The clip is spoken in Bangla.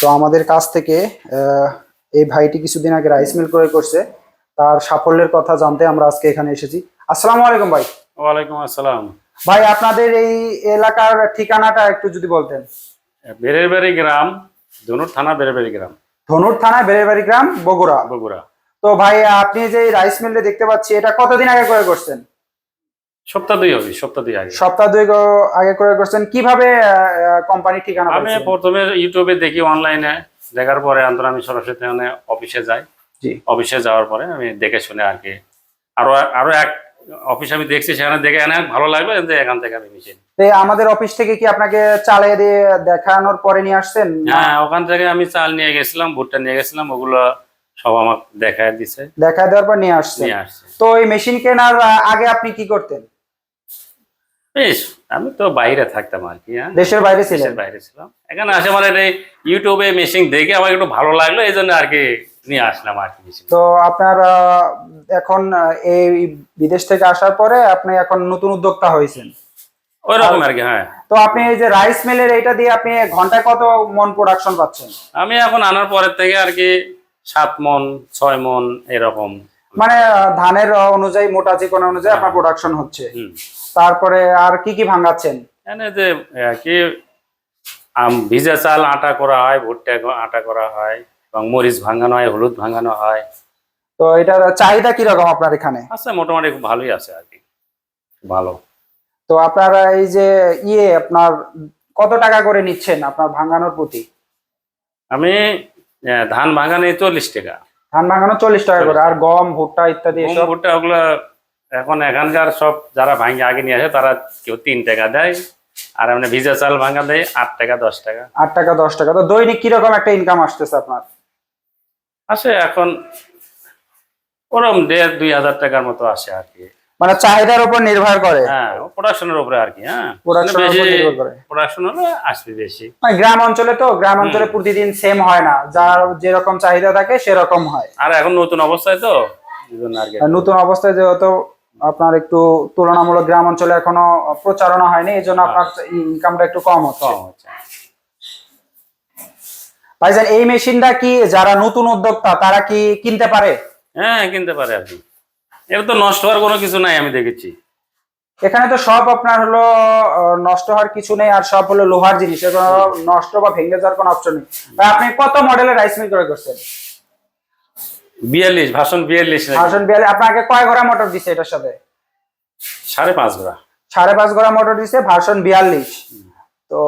তো আমাদের কাছ থেকে এই ভাইটি কিছুদিন আগে রাইস মিল ক্রয় করছে। তার সাফল্যের কথা জানতে আমরা আজকে এখানে এসেছি। আসসালামু আলাইকুম ভাই। ওয়ালাইকুম আসসালাম। ভাই আপনাদের এই এলাকার ঠিকানাটা একটু যদি বলতেন। বেরেরবাড়ি গ্রাম ধনুর থানা বেরেরবাড়ি গ্রাম। ধনুর থানায় বেড়েবাড়ি গ্রাম বগুড়া। বগুড়া। তো ভাই আপনি যে রাইস মিলটা দেখতে পাচ্ছি এটা কতদিন আগে ক্রয় করছেন? সপ্তাহ দুই হবে সপ্তাহ দুই আগে। সপ্তাহ দুই আগে ক্রয় করছেন। কীভাবে কোম্পানির ঠিকানা আমি প্রথমে ইউটিউবে দেখি অনলাইনে দেখার পরে অন্তর আমি সরাসরি অফিসে যাই। অফিসে যাওয়ার পরে আমি দেখে শুনে আর কি। আরও আরও এক অফিস আমি দেখছি সেখানে দেখে এনে ভালো লাগল যে এখান থেকে আমি মেশিন আমাদের অফিস থেকে কি আপনাকে চালিয়ে দিয়ে দেখানোর পরে নিয়ে আসছেন? হ্যাঁ ওখান থেকে আমি চাল নিয়ে গেছিলাম ভুট্টা নিয়ে গেছিলাম ওগুলো সব আমাকে দেখায় দিছে। দেখা দেওয়ার পর নিয়ে আসছে। তো এই মেশিন কেনার আগে আপনি কি করতেন? বেশ আমি তো বাইরে থাকতাম আর কি হ্যাঁ। দেশের বাইরে ছিলেন? দেশের বাইরে ছিলাম। এখানে আসে মানে এই ইউটিউবে মেশিন দেখে আমার একটু ভালো লাগল এই জন্য আর কি নিয়ে আসলাম আর কি তো আপনার এখন এই বিদেশ থেকে আসার পরে আপনি এখন নতুন উদ্যোক্তা হয়েছেন। ওই রকম আর কি হ্যাঁ। তো আপনি এই যে রাইস মিলের এইটা দিয়ে আপনি ঘন্টায় কত মন প্রোডাকশন পাচ্ছেন? আমি এখন আনার পরের থেকে আর কি সাত মন ছয় মন এরকম। মানে ধানের অনুযায়ী মোটা চিকন অনুযায়ী আপনার হ্যাঁ। প্রোডাকশন হচ্ছে। হুম। তারপরে আর কি কি ভাঙাচ্ছেন? এখানে যে কি ভিজা চাল আটা করা হয় ভুট্টা আটা করা হয় এবং মরিচ ভাঙানো হয় হলুদ ভাঙানো হয়। তো এটার চাহিদা কীরকম আপনার এখানে? আচ্ছা মোটামুটি খুব ভালোই আছে আর কি। ভালো। তো আপনারা এই যে ইয়ে আপনার কত টাকা করে নিচ্ছেন আপনার ভাঙানোর প্রতি? আমি ধান ভাঙানো চল্লিশ টাকা। ধান ভাঙানো চল্লিশ টাকা করে আর গম ভুট্টা ইত্যাদি ভুট্টা ওগুলো এখন এখানকার সব যারা ভাঙে আগে নিয়ে আসে তারা কেউ তিন টাকা দেয়। আর এমনি ভিজা চাল ভাঙা দেয় আট টাকা দশ টাকা। আট টাকা দশ টাকা। তো দৈনিক কীরকম একটা ইনকাম আসতেছে আপনার? আসে এখন ওরম দেড় দুই হাজার টাকার মতো আসে আর কি। মানে চাহিদার উপর নির্ভর করে? হ্যাঁ প্রোডাকশনের উপরে আর কি হ্যাঁ। উপর নির্ভর করে। প্রোডাকশন হলে আসবে বেশি। মানে গ্রাম অঞ্চলে তো গ্রাম অঞ্চলে প্রতিদিন সেম হয় না। যার যেরকম চাহিদা থাকে সেরকম হয়। আর এখন নতুন অবস্থায় তো আর কি। নতুন অবস্থায় যেহেতু আপনার একটু তুলনামূলক গ্রাম অঞ্চলে এখনও প্রচারণা হয়নি এই জন্য আপনার ইনকামটা একটু কম হচ্ছে। ভাইজান এই মেশিনটা কি যারা নতুন উদ্যোক্তা তারা কি কিনতে পারে? হ্যাঁ কিনতে পারে কি এটা তো নষ্ট হওয়ার কোনো কিছু নাই আমি দেখেছি। এখানে তো সব আপনার হলো নষ্ট হওয়ার কিছু নেই আর সব হলো লোহার জিনিস নষ্ট বা ভেঙে যাওয়ার কোনো অপশন নেই। আপনি কত মডেলের রাইস মিল ক্রয় করছেন? বিয়াল্লিশ ভাষণ বিয়াল্লিশ ভাষণ ভার্সন বিয়ালে আপনাকে কয় ঘোড়া মোটর দিছে এটার সাথে? সাড়ে পাঁচ ঘোড়া। সাড়ে পাঁচ ঘোড়া মোটর দিছে ভার্সন বিয়াল্লিশ। তো